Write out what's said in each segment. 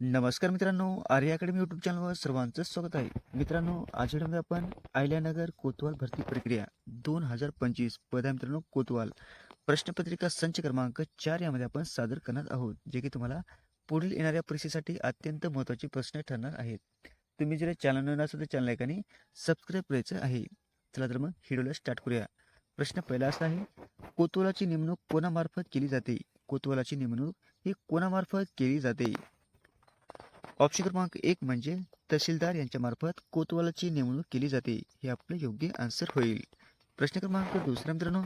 नमस्कार मित्रांनो आर्य academy YouTube चॅनलवर सर्वांचं स्वागत आहे. मित्रांनो आज व्हिडिओमध्ये आपण आयल्यानगर कोतवाल भरती प्रक्रिया दोन हजार पंचवीस पदा मित्रांनो कोतवाल प्रश्नपत्रिका संच क्रमांक चार यामध्ये आपण सादर करणार आहोत जे की तुम्हाला पुढील येणाऱ्या परीक्षेसाठी अत्यंत महत्त्वाचे प्रश्न ठरणार आहेत. तुम्ही जर चॅनल नवीन असेल तर चॅनल एकाने सबस्क्राईब करायचं आहे. चला तर मग व्हिडिओला स्टार्ट करूया. प्रश्न पहिला असा आहे कोतवालाची नेमणूक कोणामार्फत केली जाते? कोतवालाची नेमणूक ही कोणामार्फत केली जाते? ऑप्शन क्रमांक एक म्हणजे तहसीलदार यांच्यामार्फत कोतवालाची नेमणूक केली जाते हे आपलं योग्य आन्सर होईल. प्रश्न क्रमांक दुसरा मित्रांनो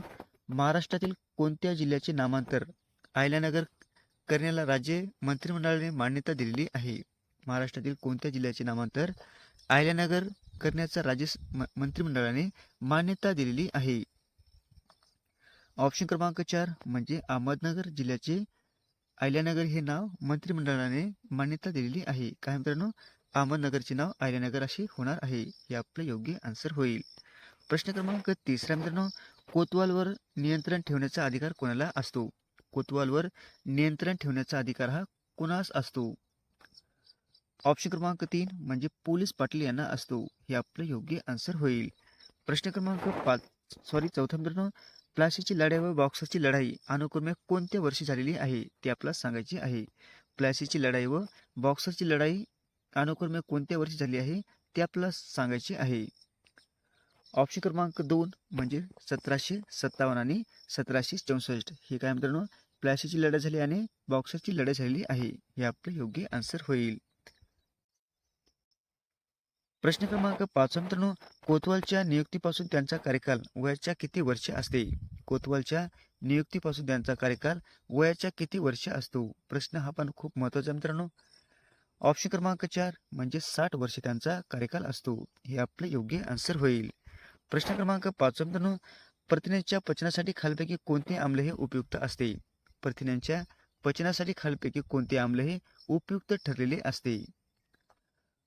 महाराष्ट्रातील कोणत्या जिल्ह्याचे नामांतर आयल्यानगर करण्याला राज्य मंत्रिमंडळाने मान्यता दिलेली आहे? महाराष्ट्रातील कोणत्या जिल्ह्याचे नामांतर आयल्यानगर करण्याचा राज्य म- मंत्रिमंडळाने मान्यता दिलेली आहे? ऑप्शन क्रमांक चार म्हणजे अहमदनगर जिल्ह्याचे आयल्यानगर हे नाव मंत्रिमंडळाने मान्यता दिलेली आहे. काय मित्रांनो अहमदनगरचे नाव आयल्यानगर असे होणार आहे हे आपलं योग्य आन्सर होईल. प्रश्न क्रमांक तिसरा मित्रांनो कोतवालवर नियंत्रण ठेवण्याचा अधिकार कोणाला असतो? कोतवालवर नियंत्रण ठेवण्याचा अधिकार हा कोणास असतो? ऑप्शन क्रमांक तीन म्हणजे पोलीस पाटील यांना असतो हे आपलं योग्य आन्सर होईल. प्रश्न क्रमांक पाच. सॉरी चौथा मित्रांनो प्लासीची लढाई व बॉक्सरची लढाई अनुक्रमे कोणत्या वर्षी झालेली आहे ते आपल्याला सांगायची आहे. प्लासीची लढाई व बॉक्सरची लढाई अनुक्रमे कोणत्या वर्षी झाली आहे ते आपल्याला सांगायचे आहे. ऑप्शन क्रमांक दोन म्हणजे सतराशे सत्तावन्न आणि सतराशे चौसष्ट. हे काय मित्रांनो? प्लासीची लढाई झाली आणि बॉक्सरची लढाई झालेली आहे. हे आपलं योग्य आन्सर होईल. प्रश्न क्रमांक पाच मित्रांनो कोतवालच्या नियुक्तीपासून त्यांचा कार्यकाल वयाच्या किती वर्ष असते? कोतवालच्या नियुक्तीपासून त्यांचा कार्यकाल वयाच्या किती वर्ष असतो? प्रश्न हा पण खूप महत्त्वाचा मित्रांनो. ऑप्शन क्रमांक चार म्हणजे साठ वर्ष त्यांचा कार्यकाल असतो. हे आपले योग्य आन्सर होईल. प्रश्न क्रमांक पाच मित्रांनो प्रथिन्यांच्या पचनासाठी खालपैकी कोणते आम्ल हे उपयुक्त असते? प्रथिन्यांच्या पचनासाठी खालपैकी कोणते आम्ल हे उपयुक्त ठरलेले असते?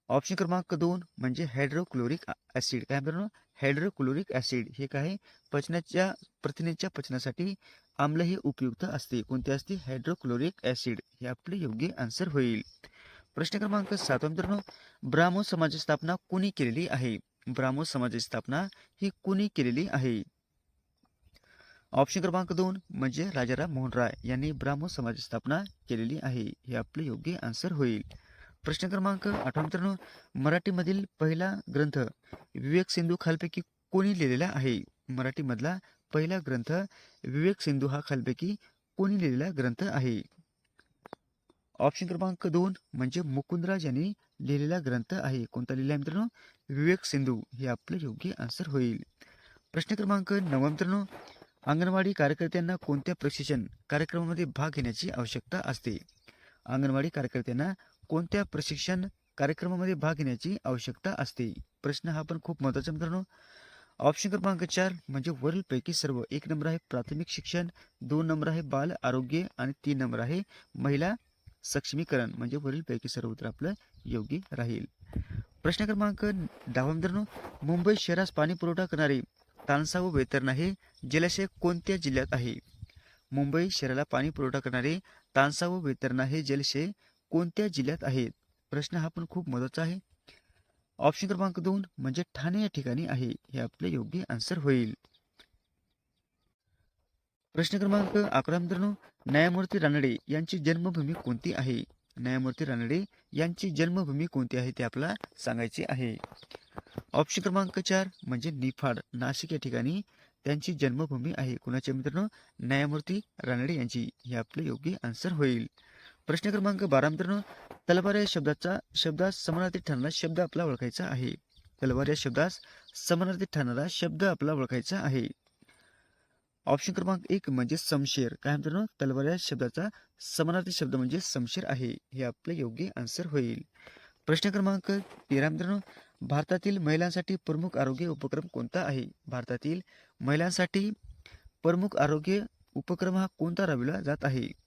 ऑप्शन क्रमांक दोन म्हणजे हायड्रोक्लोरिक ॲसिड. काय मित्रांनो हायड्रोक्लोरिक ॲसिड. हे काय पचनाच्या प्रथिनेच्या पचनासाठी आम्ल हे उपयुक्त असते. कोणते असते? Hydrochloric acid. हे आपले योग्य आन्सर होईल. प्रश्न क्रमांक सातवा मित्रांनो. ब्राह्मो समाजाची स्थापना कोणी केलेली आहे? ब्राह्मो समाजाची स्थापना ही कोणी केलेली आहे? ऑप्शन क्रमांक दोन म्हणजे राजाराम मोहन राय यांनी ब्राह्मो समाजाची स्थापना केलेली आहे. हे आपले योग्य आन्सर होईल. प्रश्न क्रमांक आठवा मित्रांनो मराठीमधील पहिला ग्रंथ विवेक सिंधू खालपैकी कोणी लिहिलेला आहे? मराठीमधला पहिला ग्रंथ विवेक सिंधू हा खालपैकी कोणी लिहिलेला ग्रंथ आहे? ऑप्शन क्रमांक दोन म्हणजे मुकुंदराज यांनी लिहिलेला ग्रंथ आहे. कोणता लिहिला आहे मित्रांनो? विवेक सिंधू. हे आपलं योग्य आन्सर होईल. प्रश्न क्रमांक नववा मित्रांनो अंगणवाडी कार्यकर्त्यांना कोणत्या प्रशिक्षण कार्यक्रमामध्ये भाग घेण्याची आवश्यकता असते? अंगणवाडी कार्यकर्त्यांना कोणत्या प्रशिक्षण कार्यक्रमामध्ये भाग घेण्याची आवश्यकता असते? प्रश्न हा पण खूप महत्त्वाचा मित्रांनो. ऑप्शन क्रमांक चार म्हणजे वरीलपैकी सर्व. एक नंबर आहे प्राथमिक शिक्षण दोन नंबर आहे बाल आरोग्य आणि तीन नंबर आहे महिला सक्षमीकरण. म्हणजे वरीलपैकी सर्व उत्तर आपलं योग्य राहील. प्रश्न क्रमांक दहावा मित्रांनो. मुंबई शहरास पाणी पुरवठा करणारे तानसा व वेतरणा हे जलाशय कोणत्या जिल्ह्यात आहे? मुंबई शहराला पाणी पुरवठा करणारे तानसा व वेतरणा हे जलाशय कोणत्या जिल्ह्यात आहेत? प्रश्न हा पण खूप महत्त्वाचा आहे. ऑप्शन क्रमांक दोन म्हणजे ठाणे या ठिकाणी आहे. हे आपले योग्य आन्सर होईल. प्रश्न क्रमांक अकरा मित्रांनो न्यायमूर्ती रानडे यांची जन्मभूमी कोणती आहे? न्यायमूर्ती रानडे यांची जन्मभूमी कोणती आहे ते आपल्याला सांगायचे आहे. ऑप्शन क्रमांक चार म्हणजे निफाड नाशिक या ठिकाणी त्यांची जन्मभूमी आहे. कुणाच्या मित्रांनो? न्यायमूर्ती रानडे यांची. हे आपले योग्य आन्सर होईल. प्रश्न क्रमांक बारा मित्रांनो तलवार या शब्दाचा शब्दास समानार्थी ठरणारा शब्द आपला ओळखायचा आहे. तलवार या शब्दास समानार्थी ठरणारा शब्द आपला ओळखायचा आहे. ऑप्शन क्रमांक एक म्हणजे समशेर. काय मित्रांनो तलवार या शब्दाचा समानार्थी शब्द म्हणजे समशेर आहे. हे आपले योग्य आन्सर होईल. प्रश्न क्रमांक तेरा मित्रांनो भारतातील महिलांसाठी प्रमुख आरोग्य उपक्रम कोणता आहे? भारतातील महिलांसाठी प्रमुख आरोग्य उपक्रम हा कोणता राबविला जात आहे?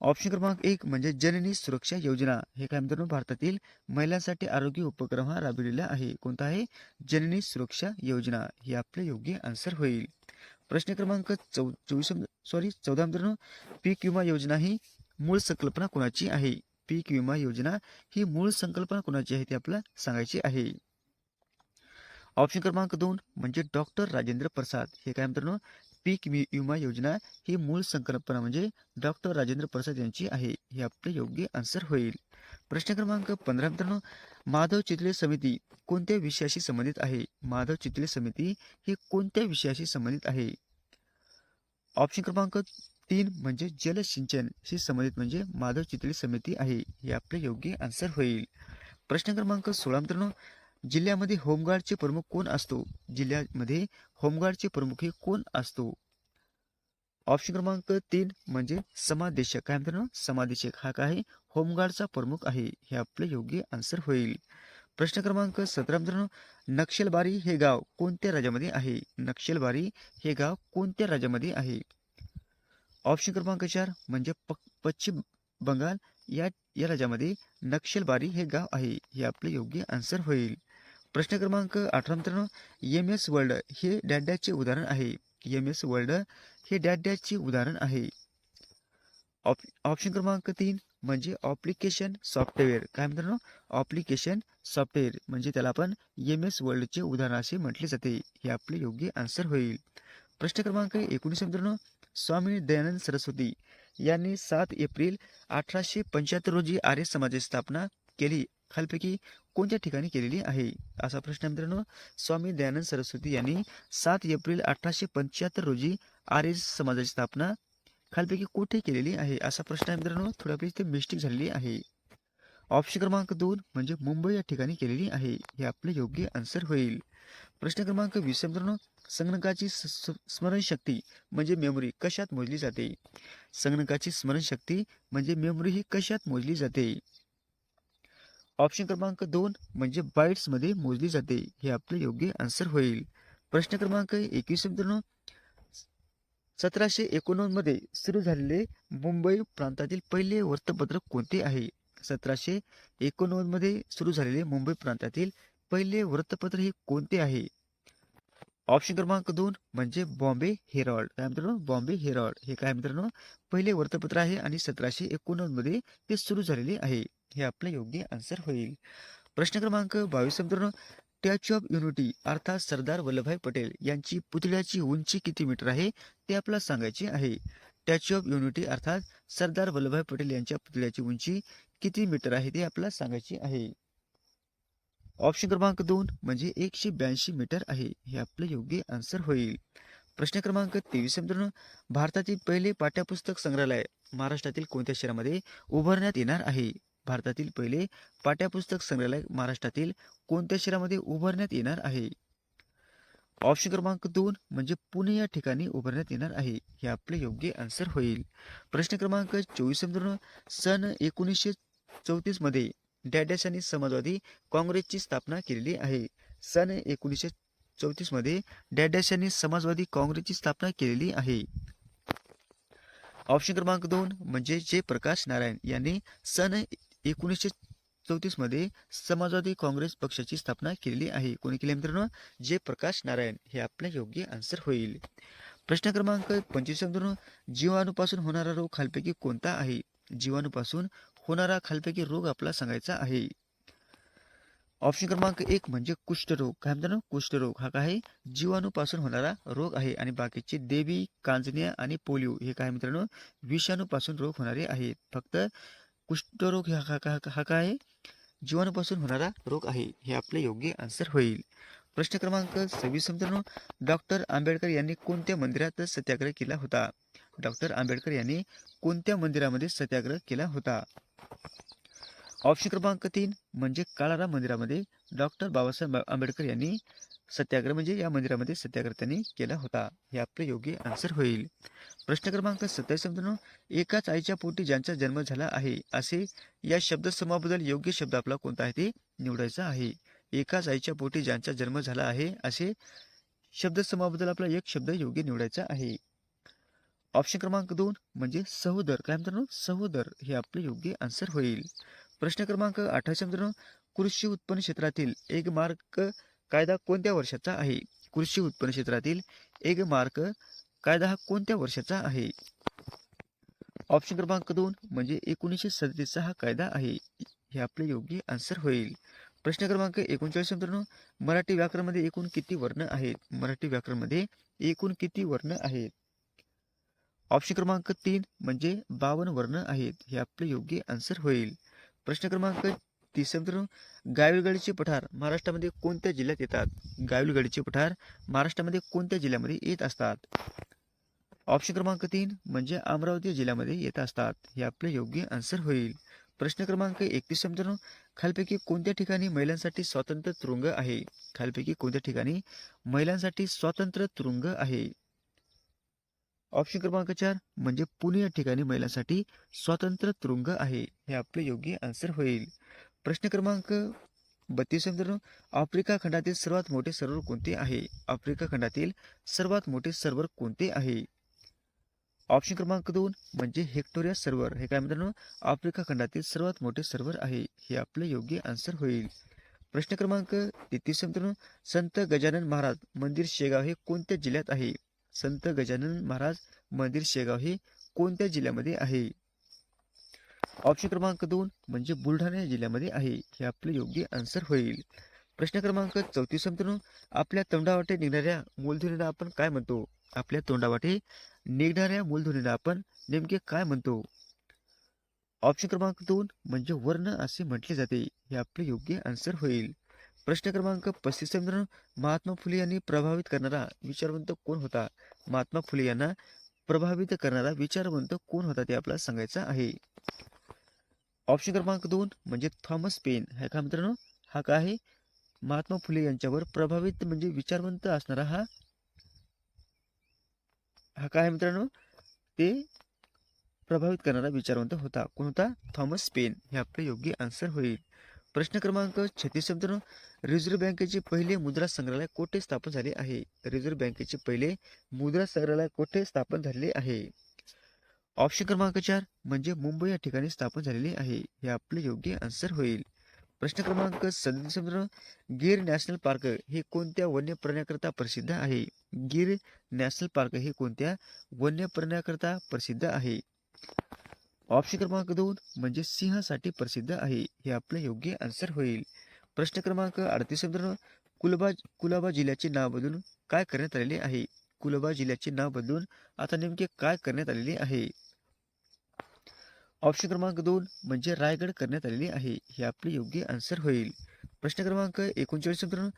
ऑप्शन क्रमांक एक म्हणजे जननी सुरक्षा योजना. हे काय मित्रांनो भारतातील महिलांसाठी आरोग्य उपक्रम हा राबविलेला आहे. कोणता आहे? जननी सुरक्षा योजना. हे आपलं योग्य आन्सर होईल. प्रश्न क्रमांक चौ चोवीस सॉरी चौदा मित्रांनो पीक विमा योजना ही मूळ संकल्पना कोणाची आहे? पीक विमा योजना ही मूळ संकल्पना कोणाची आहे? ती आपल्याला सांगायची आहे. ऑप्शन क्रमांक दोन म्हणजे डॉक्टर राजेंद्र प्रसाद. हे काय मित्रांनो पीक वि- विमा योजना ही मूळ संकल्पना म्हणजे डॉक्टर राजेंद्र प्रसाद यांची आहे. हे आपले योग्य आन्सर होईल. प्रश्न क्रमांक पंधरा मित्रांनो माधव चितले समिती कोणत्या विषयाशी संबंधित आहे? माधव चितले समिती ही कोणत्या विषयाशी संबंधित आहे? ऑप्शन क्रमांक तीन म्हणजे जलसिंचनशी संबंधित म्हणजे माधव चितळे समिती आहे. हे आपले योग्य आन्सर होईल. प्रश्न क्रमांक सोळा मित्रांनो जिल्ह्यामध्ये होमगार्डचे प्रमुख कोण असतो? जिल्ह्यामध्ये होमगार्डचे प्रमुख हे कोण असतो? ऑप्शन क्रमांक तीन म्हणजे समादेशक. काय मित्रांनो? समादेशक हा काय होमगार्डचा प्रमुख आहे. हे आपले योग्य आन्सर होईल. प्रश्न क्रमांक सतरा मित्रांनो नक्षलबारी हे गाव कोणत्या राज्यामध्ये आहे? नक्षलबारी हे गाव कोणत्या राज्यामध्ये आहे? ऑप्शन क्रमांक चार म्हणजे पश्चिम बंगाल या या राज्यामध्ये नक्षलबारी हे गाव आहे. हे आपले योग्य आन्सर होईल. प्रश्न क्रमांक अठरा मित्रांनो एम एस वर्ल्ड हे डॅड्याचे उदाहरण आहे. एम एस वर्ल्ड हे डॅड्याचे उदाहरण आहे. ऑप ऑप्शन क्रमांक तीन म्हणजे ऑप्लिकेशन सॉफ्टवेअर काय मित्रांनो ऑप्लिकेशन सॉफ्टवेअर म्हणजे त्याला आपण एम एस वर्ल्डचे उदाहरण असे म्हटले जाते. हे आपले योग्य आन्सर होईल. प्रश्न क्रमांक एकोणीस मित्रांनो स्वामी दयानंद सरस्वती यांनी सात एप्रिल अठराशे पंच्याहत्तर रोजी आर्य समाजाची स्थापना केली. खालपैकी कोणत्या ठिकाणी केलेली आहे? असा प्रश्न मित्रांनो. स्वामी दयानंद सरस्वती यांनी सात एप्रिल अठराशे पंच्याहत्तर रोजी आर्य समाजाची स्थापना खालपैकी कुठे केलेली आहे? असा प्रश्न आहे मित्रांनो. थोडी इथे मिस्टेक झालेली आहे. ऑप्शन क्रमांक दोन म्हणजे मुंबई या ठिकाणी केलेली आहे. हे आपले योग्य आन्सर होईल. प्रश्न क्रमांक वीस मित्रांनो. संगणकाची स्मरणशक्ती म्हणजे मेमरी कशात मोजली जाते? संगणकाची स्मरणशक्ती म्हणजे मेमरी ही कशात मोजली जाते? ऑप्शन क्रमांक दोन म्हणजे बाईट्समध्ये मोजली जाते. हे आपले योग्य आन्सर होईल. प्रश्न क्रमांक एकवीस मित्रांनो सतराशे एकोणनव्वद सुरू झालेले मुंबई प्रांतातील पहिले वृत्तपत्र कोणते आहे? सतराशे एकोणनव्वद सुरू झालेले मुंबई प्रांतातील पहिले वृत्तपत्र हे कोणते आहे? ऑप्शन क्रमांक दोन म्हणजे बॉम्बे हेरॉल्ड. काय मित्रांनो? Bombay Herald. हे काय मित्रांनो? पहिले वृत्तपत्र आहे आणि सतराशे एकोणनव्वदमध्ये ते सुरू झालेले आहे. हे आपलं योग्य आन्सर होईल. प्रश्न क्रमांक बावीस मित्रांनो स्टॅच्यू ऑफ युनिटी अर्थात सरदार वल्लभभाई पटेल यांची पुतळ्याची उंची किती मीटर आहे? ते आपल्याला सांगायचे आहे. स्टॅच्यू ऑफ युनिटी अर्थात सरदार वल्लभभाई पटेल यांच्या पुतळ्याची उंची किती मीटर आहे ते आपल्याला सांगायचे आहे. ऑप्शन क्रमांक दोन म्हणजे एकशे ब्याऐंशी मीटर आहे. हे आपलं योग्य आन्सर होईल. प्रश्न क्रमांक तेवीस मित्रांनो भारतातील पहिले पाठ्यपुस्तक संग्रहालय महाराष्ट्रातील कोणत्या शहरामध्ये उभारण्यात येणार आहे? भारतातील पहिले पाठ्यपुस्तक संग्रहालय महाराष्ट्रातील कोणत्या शहरामध्ये उभारण्यात येणार आहे? ऑप्शन क्रमांक दोन म्हणजे पुणे या ठिकाणी उभारण्यात येणार आहे. हे आपले योग्य आन्सर होईल. प्रश्न क्रमांक चोवीस सन एकोणीसशे चौतीसमध्ये डॅडॅस यांनी समाजवादी काँग्रेसची स्थापना केलेली आहे. सन एकोणीसशे चौतीसमध्ये डॅडॅस यांनी समाजवादी काँग्रेसची स्थापना केलेली आहे. ऑप्शन क्रमांक दोन म्हणजे जे प्रकाश नारायण यांनी सन एकोणीसशे चौतीसमध्ये समाजवादी काँग्रेस पक्षाची स्थापना केलेली आहे. कोणी केली मित्रांनो? जे प्रकाश नारायण. हे आपले योग्य आन्सर होईल. प्रश्न क्रमांक पंचवीस मित्रांनो. जीवाणूपासून होणारा रोग खालपैकी कोणता आहे? जीवाणूपासून होणारा खालपैकी रोग आपला सांगायचा आहे. ऑप्शन क्रमांक एक म्हणजे कुष्ठरोग. काय म्हणतात कुष्ठरोग. हा काय आहे? जीवाणूपासून होणारा रोग आहे. आणि बाकीचे देवी कांजण्या आणि पोलिओ हे काय मित्रांनो? विषाणूपासून रोग होणारे आहेत. फक्त कुष्ठरोग हा का हा काय जीवाणूपासून होणारा रोग आहे हे आपले योग्य आन्सर होईल. प्रश्न क्रमांक सव्वीस मित्रांनो डॉक्टर आंबेडकर यांनी कोणत्या मंदिरात सत्याग्रह केला होता? डॉक्टर आंबेडकर यांनी कोणत्या मंदिरामध्ये सत्याग्रह केला होता? ऑप्शन क्रमांक तीन म्हणजे काळाराम मंदिरामध्ये डॉक्टर बाबासाहेब आंबेडकर यांनी सत्याग्रह म्हणजे या मंदिरामध्ये सत्याग्रह त्यांनी केला होता. हे आपले योग्य आन्सर होईल. प्रश्न क्रमांक सत्तावीस समजून एकाच आईच्या पोटी ज्यांचा जन्म झाला आहे असे या शब्दसमूहाबद्दल योग्य शब्द आपला कोणता आहे ते निवडायचा आहे. एकाच आईच्या पोटी ज्यांचा जन्म झाला आहे असे शब्दसमूहाबद्दल आपला एक शब्द योग्य निवडायचा आहे. ऑप्शन क्रमांक दोन म्हणजे सहोदर. काय मित्रांनो सहोदर. हे आपले योग्य आन्सर होईल. प्रश्न क्रमांक अठराशे मित्रांनो कृषी उत्पन्न क्षेत्रातील एक मार्क कायदा कोणत्या वर्षाचा आहे? कृषी उत्पन्न क्षेत्रातील एक मार्क कायदा हा कोणत्या वर्षाचा आहे? ऑप्शन क्रमांक दोन म्हणजे एकोणीसशे सदतीसचा हा कायदा आहे. हे आपले योग्य आन्सर होईल. प्रश्न क्रमांक एकोणचाळीस मित्रांनो मराठी व्याकरणमध्ये एकूण किती वर्ण आहेत? मराठी व्याकरणमध्ये एकूण किती वर्ण आहेत? ऑप्शन क्रमांक तीन म्हणजे बावन्न वर्ण आहेत. हे आपले योग्य आन्सर होईल. प्रश्न क्रमांक तीस मित्रांनो पठार महाराष्ट्रामध्ये कोणत्या जिल्ह्यात येतात? गाविलगडीचे पठार महाराष्ट्रामध्ये कोणत्या जिल्ह्यामध्ये येत असतात? ऑप्शन क्रमांक तीन म्हणजे अमरावती जिल्ह्यामध्ये येत असतात. हे आपले योग्य आन्सर होईल. प्रश्न क्रमांक एकतीस मित्रांनो खालपैकी कोणत्या ठिकाणी महिलांसाठी स्वतंत्र तुरुंग आहे? खालपैकी कोणत्या ठिकाणी महिलांसाठी स्वतंत्र तुरुंग आहे? ऑप्शन क्रमांक चार म्हणजे पुणे या ठिकाणी महिलांसाठी स्वतंत्र तुरुंग आहे. हे आपले योग्य आन्सर होईल. प्रश्न क्रमांक बत्तीस मित्रांनो आफ्रिका खंडातील सर्वात मोठे सर्वर कोणते आहे? आफ्रिका खंडातील सर्वात मोठे सर्वर कोणते आहे? ऑप्शन क्रमांक दोन म्हणजे हेक्टोरिया सर्व्हर हे काय मित्रांनो? आफ्रिका खंडातील सर्वात मोठे सर्व्हर आहे. हे आपले योग्य आन्सर होईल. प्रश्न क्रमांक तेहतीस मित्रांनो संत गजानन महाराज मंदिर शेगाव हे कोणत्या जिल्ह्यात आहे? संत गजानन महाराज मंदिर शेगाव हे कोणत्या जिल्ह्यामध्ये आहे? ऑप्शन क्रमांक दोन म्हणजे बुलढाणा जिल्ह्यामध्ये आहे. हे आपले योग्य आन्सर होईल. प्रश्न क्रमांक चौतीस मित्रांनो आपल्या तोंडावाटे निघणाऱ्या मूलध्वनीला आपण काय म्हणतो? आपल्या तोंडावाटे निघणाऱ्या मूलध्वनीला आपण नेमके काय म्हणतो? ऑप्शन क्रमांक दोन म्हणजे वर्ण असे म्हटले जाते. हे आपले योग्य आन्सर होईल. प्रश्न क्रमांक पस्तीस मित्रांनो महात्मा फुले यांनी प्रभावित करणारा विचारवंत कोण होता? महात्मा फुले यांना प्रभावित करणारा विचारवंत कोण होता ते आपल्याला सांगायचं आहे. ऑप्शन क्रमांक दोन म्हणजे थॉमस पेन. हा का मित्रांनो? हा काय आहे? महात्मा फुले यांच्यावर प्रभावित म्हणजे विचारवंत असणारा हा हा काय आहे मित्रांनो? ते प्रभावित करणारा विचारवंत होता. कोण होता? Thomas Paine. हे आपले योग्य आन्सर होईल. प्रश्न क्रमांक छत्तीस मित्रांनो. रिझर्व्ह बँकेचे पहिले मुद्रा संग्रहालय कोठे स्थापन झाले आहे? रिझर्व्ह बँकेचे पहिले मुद्रा संग्रहालय कोठे स्थापन झालेले आहे? ऑप्शन क्रमांक चार म्हणजे मुंबई या ठिकाणी स्थापन झालेले आहे. हे आपले योग्य आन्सर होईल. प्रश्न क्रमांक सदतीस गिर नॅशनल पार्क हे कोणत्या वन्य प्राण्याकरता प्रसिद्ध आहे? गिर नॅशनल पार्क हे कोणत्या वन्य प्राण्याकरता प्रसिद्ध आहे? ऑप्शन क्रमांक दोन म्हणजे सिंहासाठी प्रसिद्ध आहे. हे आपले योग्य आन्सर होईल. प्रश्न क्रमांक अडतीस कुलबा कुलाबा जिल्ह्याचे नाव बदलून काय करण्यात आलेले आहे? कुलाबा जिल्ह्याचे नाव बदलून आता नेमके काय करण्यात आलेले आहे? ऑप्शन क्रमांक दोन म्हणजे रायगड करण्यात आलेले आहे. हे आपले योग्य आन्सर होईल. प्रश्न क्रमांक एकोणचाळीस मित्रांनो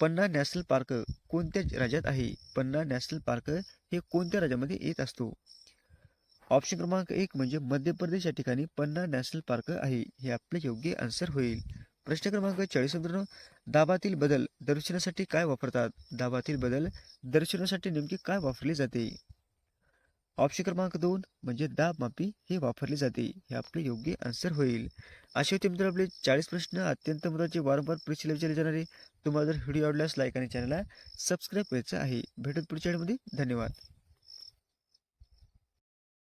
पन्ना नॅशनल पार्क कोणत्या राज्यात आहे? पन्ना नॅशनल पार्क हे कोणत्या राज्यामध्ये येत असतो? ऑप्शन क्रमांक एक म्हणजे मध्य प्रदेश या ठिकाणी पन्ना नॅशनल पार्क आहे. हे आपले योग्य आन्सर होईल. प्रश्न क्रमांक चाळीस मित्रांनो दाबातील बदल दर्शनासाठी काय वापरतात? दाबातील बदल दर्शनासाठी नेमके काय वापरले जाते? ऑप्शन क्रमांक दोन म्हणजे दाब मापी हे वापरले जाते. हे आपले योग्य आन्सर होईल. असे होते मित्र आपले चाळीस प्रश्न. अत्यंत महत्त्वाचे वारंवार परीक्षेला विचारले जाणारे तुम्हाला जर व्हिडिओ आवडल्यास लाईक आणि चॅनलला सबस्क्राईब करायचं आहे. भेटत पुढच्या वेळेमध्ये धन्यवाद.